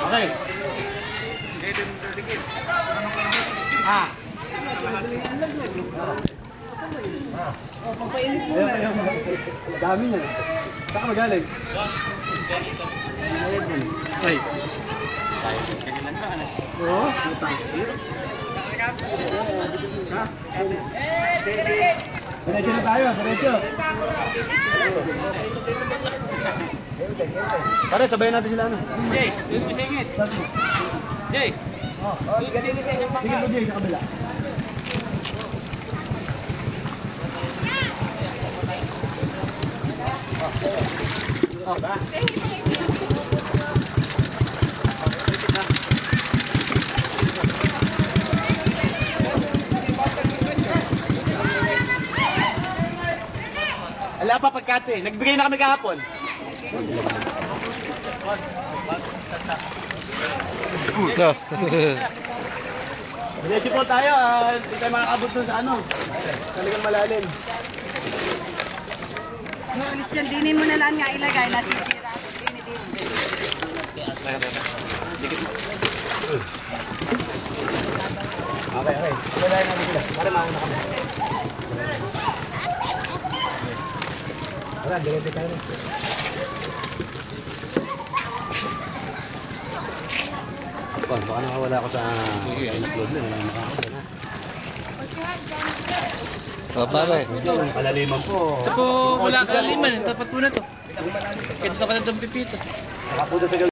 Okay. Ah. Oh, pampainit mo na. Dami niya. Saan ka magaling? Ay. Oo. Diretso na tayo, diretso. Pare, sabayan natin sila ano. Jay, doon mo singit. Jay. Oh, sige po Jay, sa kabila. Oh, ba? Ala pa pagkate, nagbigay na kami kahapon. Puta. Diretso po tayo, ah, hindi tayo makakabot dun sa ano. Talagang malalim. Malis yan, dinin mo na lang nga ilagay, nasisira. Dinin, dinin. Okay, okay. Wala natin sila. Para mauna kami. Tara, diretso tayo. Oh, baka nakawala ako sa upload na. Nakakasa na. O, pare. Kalaliman po. Ito po, wala kalaliman. Tapat po na to. Kaya ito ka na itong pipito. Nakapunta sa